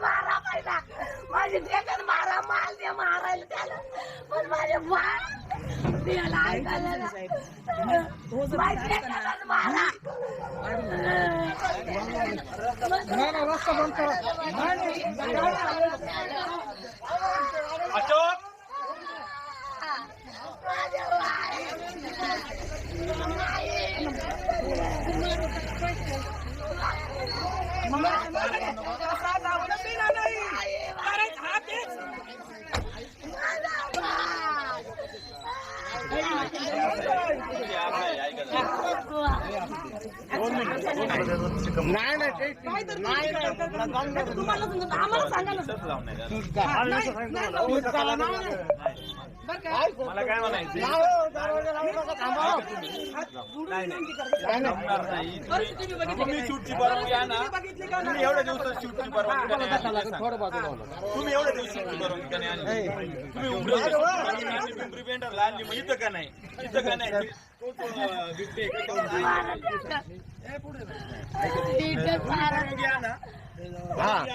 मारा पहिला माझी मारा माल दे मारायला त्याला पण माझे ऐकायला अशोक माझे नाही. नाही. ते- नाही नाही तुम्हाला आम्हाला सांगा. मला काय म्हणायचं तुम्ही एवढ्या दिवसात शूटची परवानगी. तुम्ही तुम्ही उघडं पिंपरी पेंटरला मग इथं का नाही इथं का नाही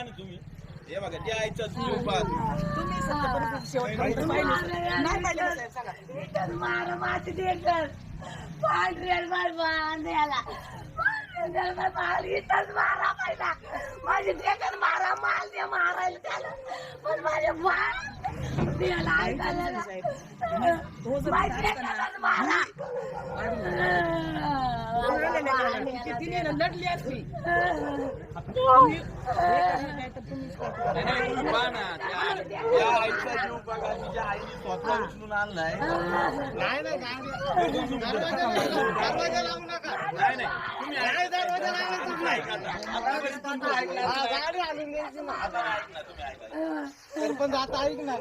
तुम्ही हे बघा त्या आईचा तुम्ही माझी मार बांधायला मार इथंच मारा पहिला. माझी देखर मारा माल दे मारायला त्याला. पण माझे बाळ त्याला ऐकायला. माझी मारा. तिने लढली असती. नाही, नाही, सरपंच आता ऐक ना.